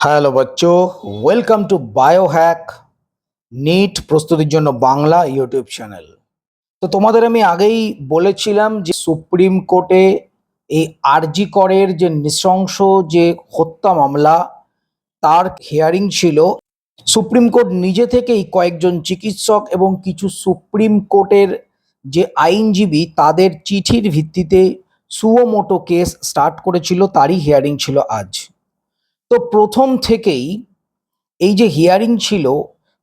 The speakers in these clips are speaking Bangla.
হ্যালো বাচ্চো। ওয়েলকাম টু বায়োহ্যাক নিট প্রস্তুতির জন্য বাংলা ইউটিউব চ্যানেল তো তোমাদের আমি আগেই বলেছিলাম যে সুপ্রিম কোর্টে এই আরজি করের যে নৃশংস যে হত্যা মামলা, তার হিয়ারিং ছিল। সুপ্রিম কোর্ট নিজে থেকেই কয়েকজন চিকিৎসক এবং কিছু সুপ্রিম কোর্টের যে আইনজীবী, তাদের চিঠির ভিত্তিতে সুওমোটো কেস স্টার্ট করেছিল, তারই হিয়ারিং ছিল আজ। তো প্রথম থেকেই এই যে হিয়ারিং ছিল,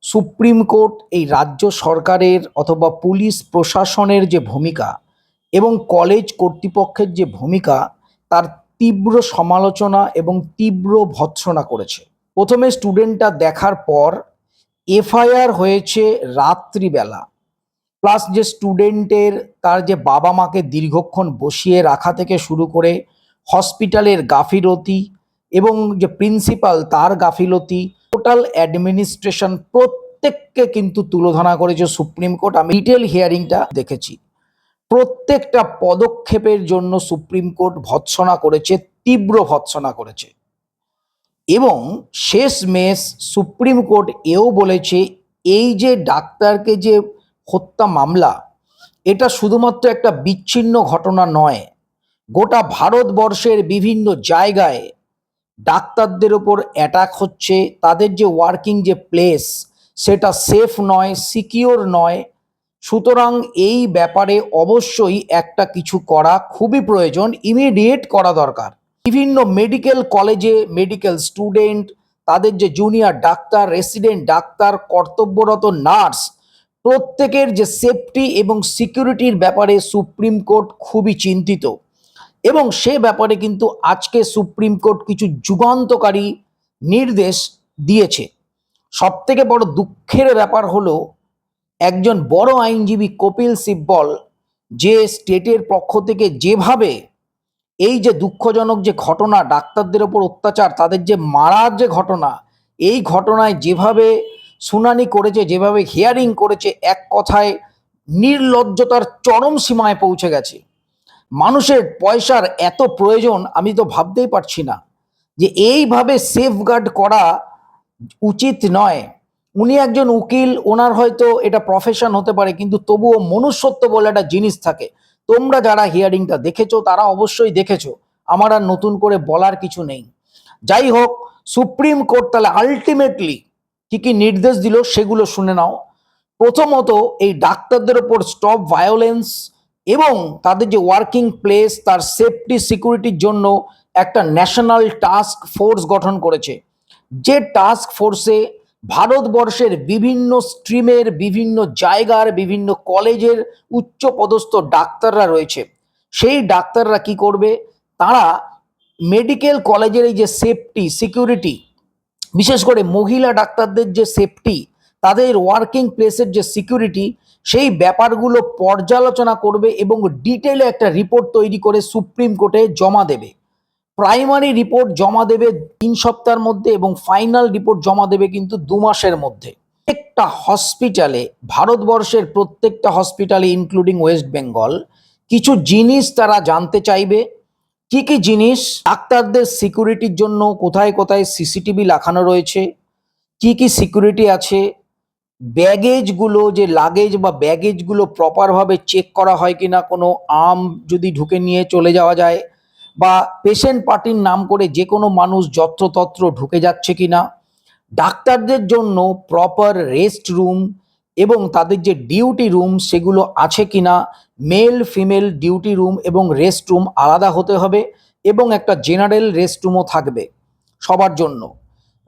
সুপ্রিম কোর্ট, এই রাজ্য সরকারের অথবা পুলিশ প্রশাসনের যে ভূমিকা এবং কলেজ কর্তৃপক্ষের যে ভূমিকা, তার তীব্র সমালোচনা এবং তীব্র ভৎসনা করেছে। প্রথমে স্টুডেন্টটা দেখার পর এফআইআর হয়েছে রাত্রিবেলা। প্লাস যে স্টুডেন্টের তার যে বাবা মাকে দীর্ঘক্ষণ বসিয়ে রাখা থেকে শুরু করে হসপিটালের গাফিলতি এবং যে প্রিন্সিপাল তার গাফিলতি টোটাল অ্যাডমিনিস্ট্রেশন প্রত্যেককে কিন্তু তুলোধনা করেছে সুপ্রিম কোর্ট, আমি ডিটেল হিয়ারিংটা দেখেছি। প্রত্যেকটা পদক্ষেপের জন্য সুপ্রিম কোর্ট ভৎসনা করেছে, তীব্র ভৎসনা করেছে। এবং শেষ মেশ সুপ্রিম কোর্ট এও বলেছে, এই যে ডাক্তারকে যে হত্যা মামলা, এটা শুধুমাত্র একটা বিচ্ছিন্ন ঘটনা নয়, গোটা ভারতবর্ষের বিভিন্ন জায়গায় ডাক্তারদের ওপর অ্যাটাক হচ্ছে, তাদের যে ওয়ার্কিং যে প্লেস সেটা সেফ নয় সিকিওর নয়। সুতরাং এই ব্যাপারে অবশ্যই একটা কিছু করা খুবই প্রয়োজন ইমিডিয়েট করা দরকার। বিভিন্ন মেডিকেল কলেজে মেডিকেল স্টুডেন্ট তাদের যে জুনিয়র ডাক্তার রেসিডেন্ট ডাক্তার, কর্তব্যরত নার্স প্রত্যেকের যে সেফটি এবং সিকিউরিটির ব্যাপারে সুপ্রিম কোর্ট খুবই চিন্তিত। এবং সে ব্যাপারে কিন্তু আজকে সুপ্রিম কোর্ট কিছু যুগান্তকারী নির্দেশ দিয়েছে। সব থেকে বড় দুঃখের ব্যাপার হলো, একজন বড় আইনজীবী কপিল সিব্বল যে স্টেটের পক্ষ থেকে যেভাবে এই যে দুঃখজনক যে ঘটনা, ডাক্তারদের ওপর অত্যাচার, তাদের যে মারার যে ঘটনা, এই ঘটনায় যেভাবে শুনানি করেছে, যেভাবে হিয়ারিং করেছে, এক কথায় নির্লজ্জতার চরম সীমায় পৌঁছে গেছে। মানুষের পয়সার এত প্রয়োজন, আমি তো ভাবতেই পারছি না যে এইভাবে সেফগার্ড করা উচিত নয়। উনি একজন উকিল, ওনার হয়তো এটা প্রফেশন হতে পারে, কিন্তু তবুও মনুষ্যত্ব বলে একটা জিনিস থাকে। তোমরা যারা হিয়ারিংটা দেখেছ, তারা অবশ্যই দেখেছ। আমার আর নতুন করে বলার কিছু নেই। যাই হোক, সুপ্রিম কোর্ট তাহলে আলটিমেটলি কি কি নির্দেশ দিল সেগুলো শুনে নাও। প্রথমত, এই ডাক্তারদের ওপর স্টপ ভায়োলেন্স এবং তাদের যে ওয়ার্কিং প্লেস তার সেফটি সিকিউরিটির জন্য একটা ন্যাশনাল টাস্ক ফোর্স গঠন করেছে। যে টাস্ক ফোর্সে ভারতবর্ষের বিভিন্ন স্ট্রিমের বিভিন্ন জায়গার, বিভিন্ন কলেজের উচ্চপদস্থ ডাক্তাররা রয়েছে। সেই ডাক্তাররা কি করবে? তারা মেডিকেল কলেজের এই যে সেফটি সিকিউরিটি বিশেষ করে মহিলা ডাক্তারদের যে সেফটি তাদের ওয়ার্কিং প্লেসের যে সিকিউরিটি সেই ব্যাপারগুলো পর্যালোচনা করবে এবং ডিটেলে একটা রিপোর্ট তৈরি করে সুপ্রিম কোর্টে জমা দেবে। প্রাইমারি রিপোর্ট জমা দেবে তিন সপ্তাহের মধ্যে এবং ফাইনাল রিপোর্ট জমা দেবে কিন্তু দু মাসের মধ্যে। প্রত্যেকটা হসপিটালে ভারতবর্ষের প্রত্যেকটা হসপিটালে ইনক্লুডিং ওয়েস্ট বেঙ্গল কিছু জিনিস তারা জানতে চাইবে। কি কি জিনিস? ডাক্তারদের সিকিউরিটির জন্য কোথায় কোথায় সিসিটিভি লাগানো রয়েছে? কি কি সিকিউরিটি আছে? ব্যাগেজগুলো যে লাগেজ বা ব্যাগেজগুলো প্রপারভাবে চেক করা হয় কিনা, কোনো আম যদি ঢুকে নিয়ে চলে যাওয়া যায়, বা পেশেন্ট পার্টির নাম করে যে কোনো মানুষ যত্রতত্র ঢুকে যাচ্ছে কিনা, ডাক্তারদের জন্য প্রপার রেস্ট রুম এবং তাদের যে ডিউটি রুম সেগুলো আছে কিনা মেল ফিমেল ডিউটি রুম এবং রেস্ট রুম আলাদা হতে হবে এবং একটা জেনারেল রেস্ট রুমও থাকবে সবার জন্য।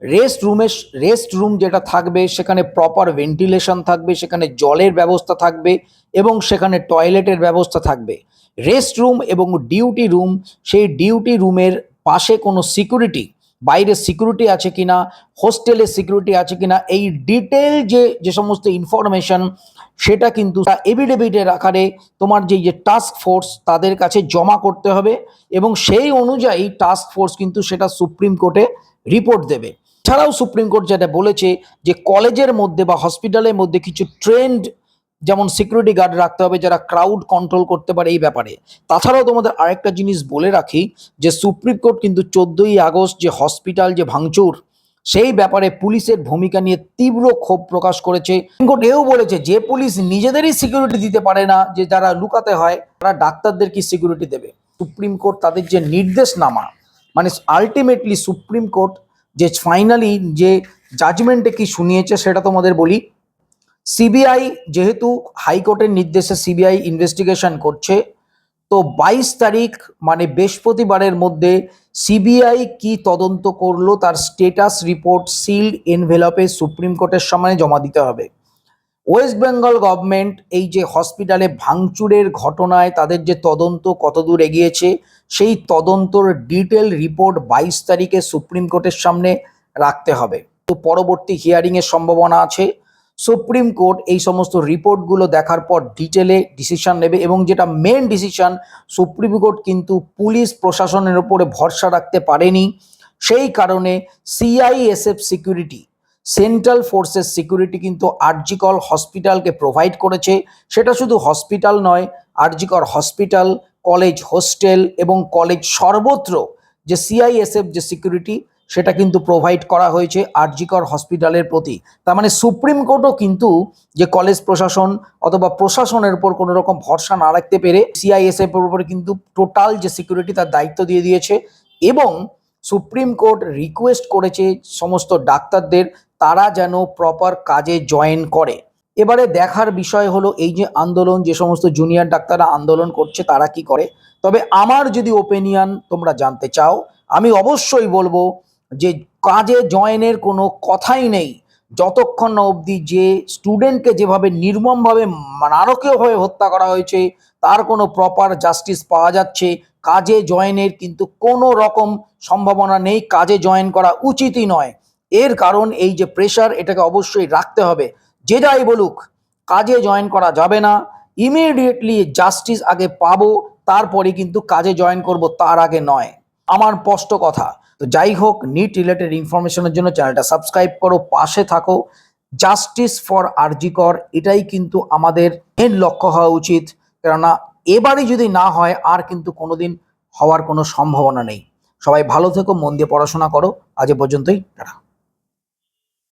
রেস্ট রুমের রেস্ট রুম যেটা থাকবে, সেখানে প্রপার ভেন্টিলেশন থাকবে, সেখানে জলের ব্যবস্থা থাকবে এবং সেখানে টয়লেটের ব্যবস্থা থাকবে। রেস্ট রুম এবং ডিউটি রুম সেই ডিউটি রুমের পাশে কোনো সিকিউরিটি বাইরে সিকিউরিটি আছে কিনা হোস্টেলে সিকিউরিটি আছে কিনা, এই ডিটেল যে যে সমস্ত ইনফরমেশন সেটা কিন্তু এভিডেভিটের আকারে তোমার যে যে টাস্ক ফোর্স তাদের কাছে জমা করতে হবে এবং সেই অনুযায়ী টাস্ক ফোর্স কিন্তু সেটা সুপ্রিম কোর্টে রিপোর্ট দেবে। এছাড়াও সুপ্রিম কোর্ট যেটা বলেছে যে কলেজের মধ্যে বা হসপিটালের মধ্যে কিছু ট্রেন্ড যেমন সিকিউরিটি গার্ড রাখতে হবে, যারা ক্রাউড কন্ট্রোল করতে পারে এই ব্যাপারে। তাছাড়াও তোমাদের আরেকটা জিনিস বলে রাখি যে সুপ্রিম কোর্ট কিন্তু চোদ্দই আগস্ট যে হসপিটাল যে ভাঙচুর, সেই ব্যাপারে পুলিশের ভূমিকা নিয়ে তীব্র ক্ষোভ প্রকাশ করেছে। কোর্ট এও বলেছে যে পুলিশ নিজেদেরই সিকিউরিটি দিতে পারে না, যে যারা লুকাতে হয়, তারা ডাক্তারদের কি সিকিউরিটি দেবে? সুপ্রিম কোর্ট তাদের যে নির্দেশনামা মানে আলটিমেটলি সুপ্রিম কোর্ট যে ফাইনালি যে জাজমেন্টে কি শুনিয়েছে সেটা তোমাদের বলি। সিবিআই যেহেতু হাইকোর্টের নির্দেশে সিবিআই ইনভেস্টিগেশন করছে, তো বাইশ তারিখ মানে বৃহস্পতিবারের মধ্যে সিবিআই কি তদন্ত করল তার স্টেটাস রিপোর্ট সিল্ড এনভেলপে সুপ্রিম কোর্টের সামনে জমা দিতে হবে। ওয়েস্ট বেঙ্গল গভর্নমেন্ট এই যে হসপিটালে ভাঙচুরের ঘটনায় তাদের যে তদন্ত কতদূর এগিয়েছে, সেই তদন্তর ডিটেল রিপোর্ট বাইশ তারিখে সুপ্রিম কোর্টের সামনে রাখতে হবে। তো পরবর্তী হিয়ারিংয়ের সম্ভাবনা আছে। সুপ্রিম কোর্ট এই সমস্ত রিপোর্টগুলো দেখার পর ডিটেলে ডিসিশন নেবে এবং যেটা মেন ডিসিশন সুপ্রিম কোর্ট কিন্তু পুলিশ প্রশাসনের উপরে ভরসা রাখতে পারেনি। সেই কারণে CISF security central forces security কিন্তু আরজিকর হসপিটালকে প্রোভাইড করেছে। সেটা শুধু হসপিটাল নয় আরজিকর হসপিটাল কলেজ হোস্টেল এবং কলেজ সর্বত্র যে সিআইএসএফ যে সিকিউরিটি সেটা কিন্তু প্রোভাইড করা হয়েছে আরজিকর হসপিটালের প্রতি। তার মানে সুপ্রিম কোর্টও কিন্তু যে কলেজ প্রশাসন অথবা প্রশাসনের উপর কোনো রকম ভরসা না রাখতে পেরে সিআইএসএফ এর উপরে কিন্তু টোটাল যে সিকিউরিটি তার দায়িত্ব দিয়ে দিয়েছে এবং সুপ্রিম কোর্ট রিকোয়েস্ট করেছে সমস্ত ডাক্তারদের তারা যেন প্রপার কাজে জয়েন করে। এবারে দেখার বিষয় হলো এই যে আন্দোলন, যে সমস্ত জুনিয়র ডাক্তাররা আন্দোলন করছে, তারা কি করে? তবে আমার যদি ওপিনিয়ন তোমরা জানতে চাও, আমি অবশ্যই বলব যে কাজে জয়েনের কোনো কথাই নেই। যতক্ষণ না অবধি যে স্টুডেন্টকে যেভাবে নির্মমভাবে নারকীয়ভাবে হত্যা করা হয়েছে, তার কোনো প্রপার জাস্টিস পাওয়া যাচ্ছে কাজে জয়েনের কিন্তু কোনো রকম সম্ভাবনা নেই, কাজে জয়েন করা উচিতই নয়। এর কারণ এই যে প্রেশার এটাকে অবশ্যই রাখতে হবে। যে যাই বলুক, কাজে জয়েন করা যাবে না। ইমিডিয়েটলি জাস্টিস আগে পাবো, তারপরে কিন্তু কাজে জয়েন করব তার আগে নয়। আমার স্পষ্ট কথা। তো যাই হোক নিট রিলেটেড ইনফরমেশনের জন্য চ্যানেলটা সাবস্ক্রাইব করো, পাশে থাকো। জাস্টিস ফর আরজিকর এটাই কিন্তু আমাদের মেন লক্ষ্য হওয়া উচিত। কেননা এবারই যদি না হয়, আর কিন্তু কোনোদিন হওয়ার কোনো সম্ভাবনা নেই। সবাই ভালো থেকো, মন দিয়ে পড়াশোনা করো। আজ পর্যন্তই, টাটা।